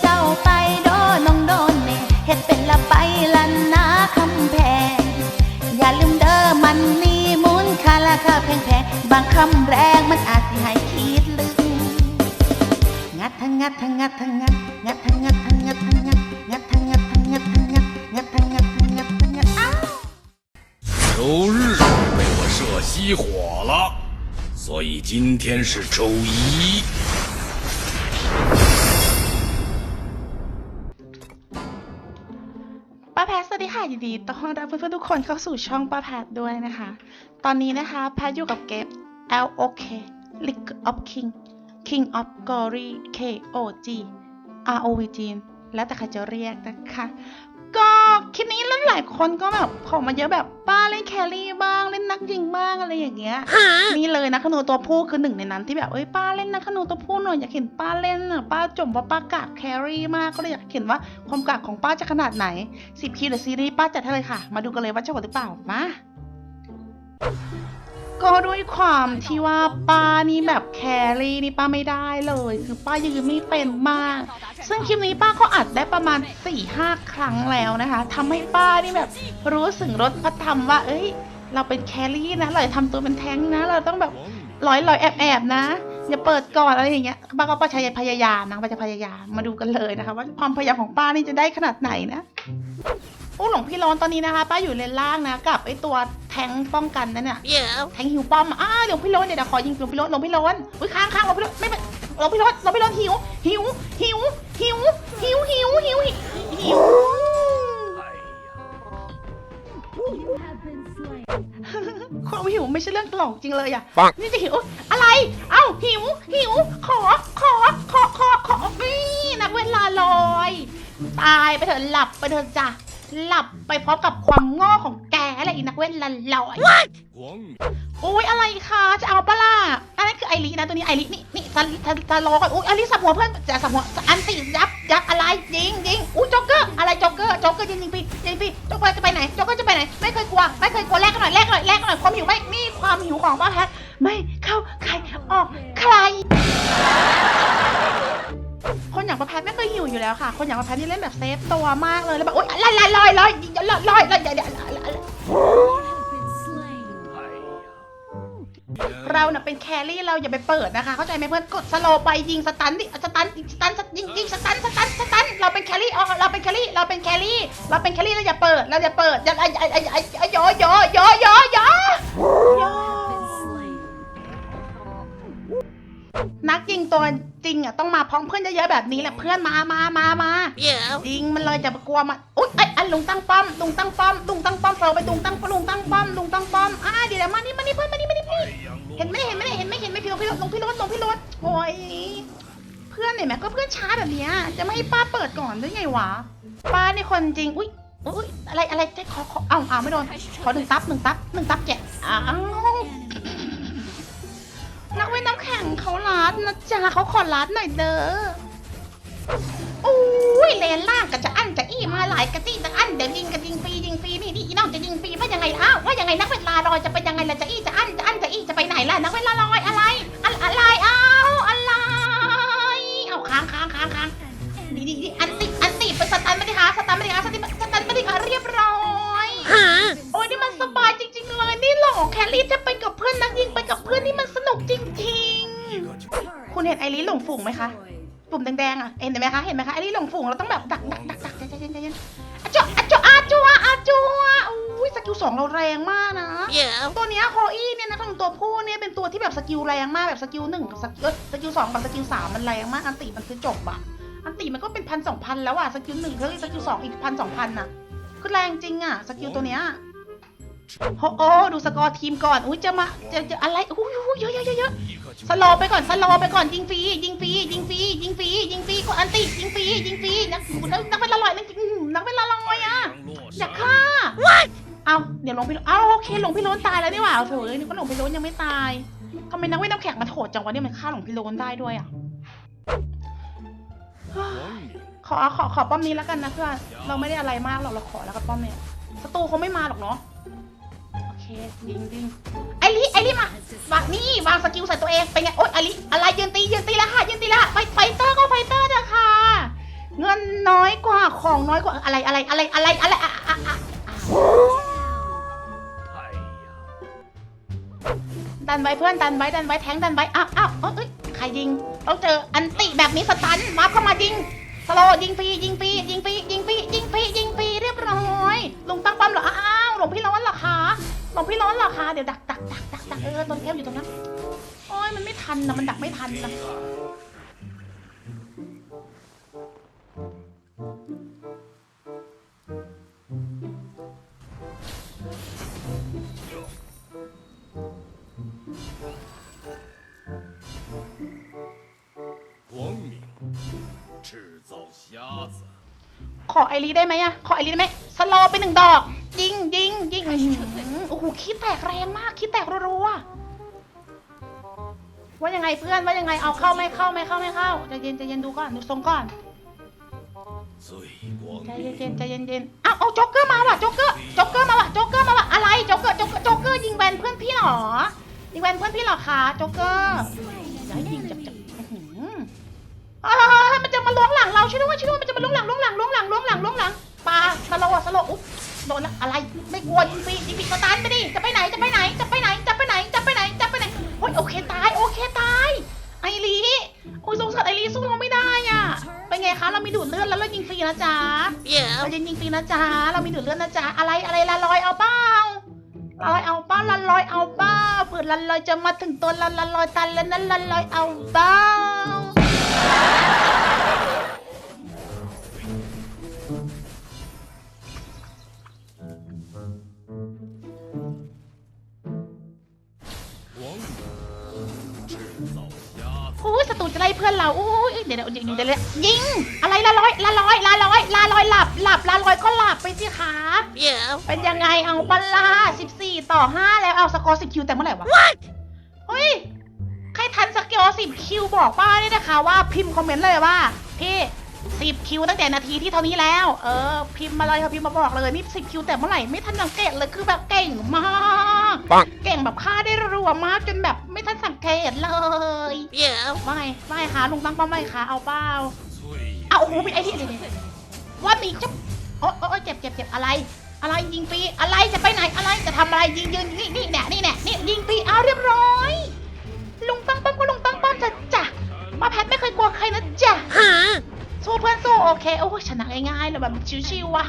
เจ้าไปโดนน้องโดนเน่เฮ็ดเป็นละไปลันนาคำแพง อย่าลืมเด้อมันนี่มูลค่าราคาแพงๆ บางคำแรงมันอาจสิให้คิดลึก งัดทั้งงัดทั้งงัดทั้งงัด งัดทั้งงัดทั้งงัดทั้งงัด งัดทั้งงัดทั้งงัดทั้งงัด งัดทั้งงัดทั้งงัดทั้งงัดอ้าว 周日被我射熄火了，所以今天是周一。 ค่ะยินดีต้อนรับเพื่อนๆทุกคนเข้าสู่ช่องป้าแพทด้วยนะคะ ตอนนี้นะคะแพทอยู่กับเกม LOK League of King King of Glory KOG ROVG แล้วแต่ใครจะเรียกนะคะ ก็คลิปนี้หลายๆคนก็แบบขอมาเยอะแบบป้าเล่นแครี่บ้างเล่นนักยิงบ้างอะไรอย่างเงี้ยนี่เลยนักขนูตัวผู้คือหนึ่งในนั้นที่แบบเอ้ยป้าเล่นนักขนูตัวผู้หน่อยอยากเห็นป้าเล่นอะป้าจมว่าป้ากากแครี่มากก็เลยอยากเห็นว่าความกากของป้าจะขนาดไหนสิบคีหรือซีรีส์ป้าจัดให้เลยค่ะ มาดูกันเลยว่าจะหมดหรือเปล่ามา ก็ด้วยความที่ว่าป้านี่แบบแครี่นี่ป้าไม่ได้เลย คือป้ายืนไม่เป็นมาก ซึ่งคลิปนี้ป้าก็อัดได้ประมาณ4ี่ห้าครั้งแล้วนะคะทำให้ป้านี่แบบรู้สึกรสพระธรรมว่า เอ้ย เราเป็นแครี่นะเราทำตัวเป็นแท้งนะ เราต้องแบบลอยลอยแอบแอบนะอย่าเปิดก่อนอะไรอย่างเงี้ยป้าก็ป้าใช้พยายามนะป้าจะพยายามมาดูกันเลยนะคะ ว่าความพยายามของป้านี่จะได้ขนาดไหนนะ อ้หลวงพี่ร้อนตอนนี้นะคะ ป้าอยู่เลนล่างนะกับไอตัวแทงป้องกันนั่นเนี่ยแทงหิวป้อมอ้าหลวงพี่โรนเดี๋ยวเดี๋ยวขอยิงหลวงพี่โรนหลวงพี่โรนอุ้ยค้างค้างหลวงพี่โรนไม่ไม่หลวงพี่โรนหลวงพี่โรนหิวหิวหิวหิวหิวหิวหิวหิวความหิวไม่ใช่เรื่องตลกจริงเลยอะปังนี่จะหิวอะไร เอ้าหิวหิวขอขอขอขอขอนี่นักเวลาลอย ตายไปเถอะหลับไปเถอะจ้ะ หลับไปพร้อมกับความโง่ของแกแหละอีนักเวลาลอย光宇โอ้ยอะไรคะจะเอาปะล่ะอันนั้นคือไอรีนะตัวนี้ไอรีนี่นี่จะจะจะรอก่อนอุ้ยไอรีสับหัวเพื่อนจะสับหัวอันติยับยับอะไรยิงยิงอุ้ยจ็อกเกอร์อะไรจ็อกเกอร์จ็อกเกอร์ยิงยิงปียิงปีจ็อกเกอร์จะไปไหนจ็อกเกอร์จะไปไหนไม่เคยกลัวไม่เคยกลัวแลกกันหน่อยแลกกันหน่อยแลกกันหน่อยความหิวไม่นี่ความหิวของป้าแพทไม่เข้าใครออกใคร คนอย่างประแพทไม่เคยหิว อยู่แล้วค่ะ คนอย่างแพทนี่เล่นแบบเซฟตัวมากเลยแล้วแบบอุ้ยลอยลอยลอยลอยลอยลอยลอยเดี๋ยวเดี๋ยว，เราเน่ะเป็นแครี่เราอย่าไปเปิดนะคะเข้าใจไหมเพื่อนกดสโลไปยิงสตันดิสตันสตันยิงยิงสตันสตันสตันเราเป็นแครี่อ๋อเราเป็นแครี่เราเป็นแครี่เราเป็นแครี่เราอย่าเปิดเราอย่าเปิดอย่าไอ้ไอ้ไอ้ไอ้ไอ้ยอยอยอยอยอยอนักยิงตัว จริงอะต้องมาพร้อมเพื่อนเยอะๆแบบนี้แหละเพื่อนมามามามายิงมันเลยจะกลัวมันอุ๊ยไอ้ไอ้ลุงตั้งป้อมลุงตั้งป้อมลุงตั้งป้อมเราไปลุงตั้งลุงตั้งป้อมลุงตั้งป้อมอ่าเดี๋ยวมานี่มานี่เพื่อนมานี่มานี่มานี่เห็นไหมเห็นไหมเห็นไหมเห็นไหมพี่ลงพี่ลงลงพี่รถลงพี่รถโอ้ยเพื่อนเห็นไหมก็เพื่อนช้าแบบเนี้ยจะไม่ให้ป้าเปิดก่อนได้ไงวะป้าในคนจริงอุ้ยอุ้ยอะไรอะไรจะขอขอเอ้าอ้าวไม่โดนขอหนึ่งตับหนึ่งตับหนึ่งตับแกะอ้าว งเขาลัดนะจ๊ะเขาขอลัดหน่อยเด้ออุ้ยเลนล่างก็จะอั้นจะอี้มาหลายกระตี้จะอั้นเดี๋ยวยิงกันยิงฟรียิงฟรีนี่นี่อีน้องจะยิงฟรีว่ายังไงอ้าวว่ายังไงนักเวลาลอยจะเป็นยังไงล่ะจะอี้จะอั้นจะอั้นจะอี้จะไปไหนล่ะนักเวลาลอยอะไรอะไรอ้าวอะไรเอาค้างค้างค้างค้างนี่นี่นี่อันติอันติเป็นสตันไม่ได้หาสตันไม่ได้หาสตันสตันไม่ได้หาเรียบร้อยโอ้ยนี่มันสบายจริง ๆ เลยนี่หลอกแคลรี่จะไปกับเพื่อนนักยิงไปกับเพื่อนนี่มันส ไอริสหลงฝูงไหมคะ ปุ่มแดงๆอะ เห็นไหมคะ เห็นไหมคะ ไอริสหลงฝูงเราต้องแบบดักดักดักดักใจเย็นใจเย็นอาจัวอาจัวอาจัวอาจัวอุ้ยสกิลสองเราแรงมากนะ ตัวเนี้ยโคอี้เนี่ยนะทั้งตัวผู้เนี่ยเป็นตัวที่แบบสกิลแรงมากแบบสกิลหนึ่งสกิลสกิลสองกับสกิลสามมันแรงมากอันติมันคือจบอะอันติมันก็เป็นพันสองพันแล้วอะสกิลหนึ่งเท่าสกิลสองอีกพันสองพันน่ะคือแรงจริงอะสกิลตัวเนี้ย โอ้โอ้ดูสกอร์ทีมก่อนอุ้ยจะมาจะจะอะไรอุ้ยอุ้ยเยอะเยอะเยอะเยอะสโลว์ไปก่อนสโลว์ไปก่อนยิงฟรียิงฟรียิงฟรียิงฟรียิงฟรีกดอันติยิงฟรียิงฟรีนักนักนักเป็นละลอยนักอื้อหือนักเป็นละลอยอะอย่าฆ่าเอาเดี๋ยวหลงพี่เอาโอเคหลงพี่โล้นตายแล้วนี่หว่าเอาเถอะนึกว่าหลงพี่โล้นยังไม่ตายทำไมนักเวทน้ำแข็งมันโหดจังวะเนี่ยมันฆ่าหลงพี่โล้นได้ด้วยอะขอขอขอป้อมนี้แล้วกันนะเพื่อนเราไม่ได้อะไรมากหรอกเราขอแล้วกับป้อมเนี่ยศัตรูเขาไม่มาหรอกเนาะ คยิงยิงไอริไอริมาวางนี่วางสกิลใส่ตัวเองเป็นไงโอ๊ยไอริอะไรยืนตียืนตีแล้วค่ะยืนตีแล้วไปไฟเตอร์ก็ไฟเตอร์เถอะค่ะของน้อยกว่าอะไรอะไรอะไรอะไรอะไรอะอะอะอะ，ดันไว้เพื่อนดันไว้ดันไว้แทงดันไว้อ้าวอ้าวเอ้ยเอ้ยใครยิงต้องเจออันติแบบนี้สตันมาเข้ามายิงสโลยิงฟรียิงฟรียิงฟรียิงฟรี เดี๋ยวดักดักดักดักดักเออต้นแก้วอยู่ตรงนั้นโอ้ยมันไม่ทันนะมันดักไม่ทันนะขอไอรีได้ไหมอะขอไอรีได้ไหมสโลไปหนึ่งดอก ยิงยิงยิง โหขี้แตกแรงมากคิดแตกรัวๆว่ายังไงเพื่อนว่ายังไงเอาเข้าไม่เข้าไม่เข้าไม่เข้าใจเย็นใจเย็นดูก่อนดูทรงก่อนใจเย็นใจเย็นเย็นเอาเอาจ็อกเกอร์มาว่ะจ็อกเกอร์จ็อกเกอร์มาว่ะจ็อกเกอร์มาว่ะอะไรจ็อกเกอร์จ็อกเกอร์จ็อกเกอร์ยิงแวนเพื่อนพี่หรอยิงแวนเพื่อนพี่หรอคะจ็อกเกอร์อย่ายิงจับจับมันจะมาล้วงหลังเราช่วยด้วยช่วยด้วยมันจะมาล้วงหลังล้วงหลังล้วงหลังล้วงหลังล้วงหลังปลาสโลว์สโลว์อุ๊บ โดนละอะไรไม่กลัวยิงฟรียิงฟรีสตาร์ทไปดิจะไปไหนจะไปไหนจะไปไหนจะไปไหนจะไปไหนจะไปไหนโอ้ยโอเคตายโอเคตาย ไอรีโอ้ยสงสารไอรีสู้เราไม่ได้อะเป็นไงคะเรามีดูดเลือดแล้วเรายิงฟรีนะจ๊ะเราจะยิงฟรีนะจ๊ะเรามีดูดเลือดนะจ๊ะอะไรอะไรละลอยเอาเป้าละลอยเอาเป้าละลอยเอาเป้าเผื่อละลอยจะมาถึงตัวละละลอยตันแล้วนั้นละลอยเอาเป้า ไล่เพื่อนเราอุ้ยเดี๋ยวเดี๋ยวยิงเดี๋ยวเลยยิง อะไรละลอยละลอยละลอยละลอยหลับหลับละลอยก็หลับไปสิคะเป็นยังไงเอาปะลา14 ต่อ 5 แล้วเอาสกอร์10คิวแต่เมื่อไหร่วะเฮ้ยใครทันสกอร์10คิวบอกป้าด้วยนะคะว่าพิมพ์คอมเมนต์เลยว่าพี่10คิวตั้งแต่นาทีที่เท่านี้แล้ว เออ พิมพ์มาเลยค่ะพิมพ์มาบอกเลยนี่10คิวแต่เมื่อไหร่ไม่ทันสังเกตเลยคือแบบเก่งมากปัง เก่งแบบฆ่าได้รัวมากจนแบบไม่ทันสังเกตเลยว่าไงว่าไงคะลุงตั้งป้อมไว้คะเอาเปล่า最เอาโอ้โหมีไอ้นี่เดี๋ยวๆว่ามีจะโอ๊ยโอ๊ยเจ็บเจ็บเจ็บอะไร อะไรยิงฟรีอะไรจะไปไหนอะไรจะทำอะไรยิงยิงนี่นี่แน่นี่แน่นี่ยิงฟรีเอาเรียบร้อย ลุงตั้งป้อมก็ลุงตั้งป้อมจะจ้ะมาแพทไม่เคยกลัวใครนะจ้ะสู้เพื่อนสู้โอเคโอ้ยชนะง่ายๆเลยแบบชิวๆว่ะ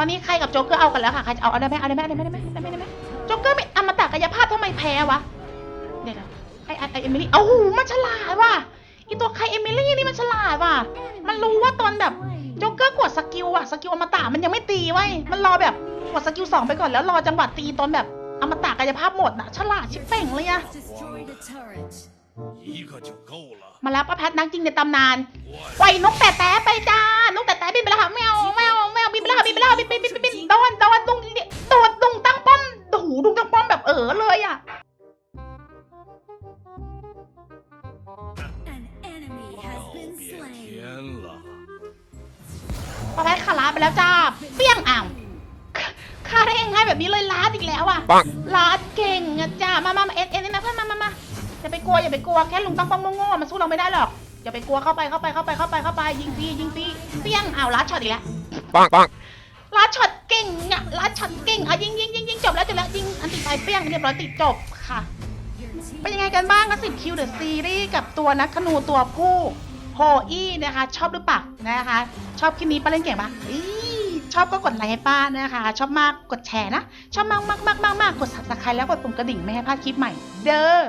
อนนี้ใครกับโจ๊กเกอร์เอากันแล้วค่ะ ใครจะเอาเอาได้ไหมเอาได้ไหมเอาได้ไหมได้ไหมได้ไหมได้ไหมโจ๊กเกอร์ไม่อมตะกายภาพทำไมแพ้วะ เดี๋ยวไอไอไอเอมิลี่โอ้โหมันฉลาดว่ะอีตัวใครเอมิลี่นี่มันฉลาดว่ะ มันรู้ว่าตอนแบบโจ๊กเกอร์กดสกิลอะสกิลอมตะมันยังไม่ตีไว้ มันรอแบบกดสกิลสองไปก่อนแล้วรอจังหวะตีตอนแบบอมตะกายภาพหมดนะฉลาดชิบเป่งเลยอะมาแล้วป้าแพทนักจริงในตำนานปล่นกแต่แต้ไปจ้านกแต่แต้บินไปแล้วค่ะแมวแมว บินไปแล้วค่ะบินไปแล้วบินบินบินบินโดนตะวันตุงตะวันตุงตั้งป้อมโอ้โหตุงตั้งป้อมแบบเออเลยอะปะแพทขาราไปแล้วจ้าเปี้ยงอ่างฆ่าได้ง่ายแบบนี้เลยล้าอีกแล้วอะล้าเก่งอะจ้ามามาเอ็นเอ็นนะเพื่อนมามามาอย่าไปกลัวอย่าไปกลัวแค่ลุงตั้งป้อมโง่ๆมันสู้เราไม่ได้หรอกอย่าไปกลัวเข้าไปเข้าไปเข้าไปเข้าไปเข้าไปยิงปียิงปีเปี้ยงอ้าวล้าช็อตอีกแล้ว 棒棒！ลาดช็อตเก่งอะลาดช็อตเก่งอะยิงยิงยิงยิงจบแล้วจบแล้วยิงอันติดไปเปี้ยงเรียบร้อยติดจบค่ะ เป็นยังไงกันบ้างกับ10คิวเดอะซีรีส์กับตัวนักธนูตัวผู้โฮอี้นะคะ ชอบหรือเปล่านะคะ ชอบคลิปนี้ป้าเล่นเก่งปะอีชอบก็กดไลค์ให้ป้านะคะ ชอบมากกดแชร์นะ ชอบมากมากมากมากมากกด subscribe แล้วกดปุ่มกระดิ่งไม่ให้พลาดคลิปใหม่ เด้อ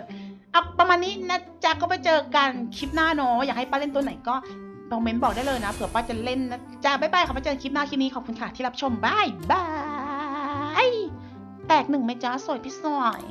เอาประมาณนี้นะจ๊ะก็ไปเจอกันคลิปหน้าเนาะอยากให้ป้าเล่นตัวไหนก็ คอมเมนต์บอกได้เลยนะเผื่อป้าจะเล่นนะจ้าบ๊ายบายค่ะไปเจอคลิปหน้าคลิปนี้ขอบคุณค่ะที่รับชมบายบาย แตกหนึ่งไหมจ้าสวยพี่สวย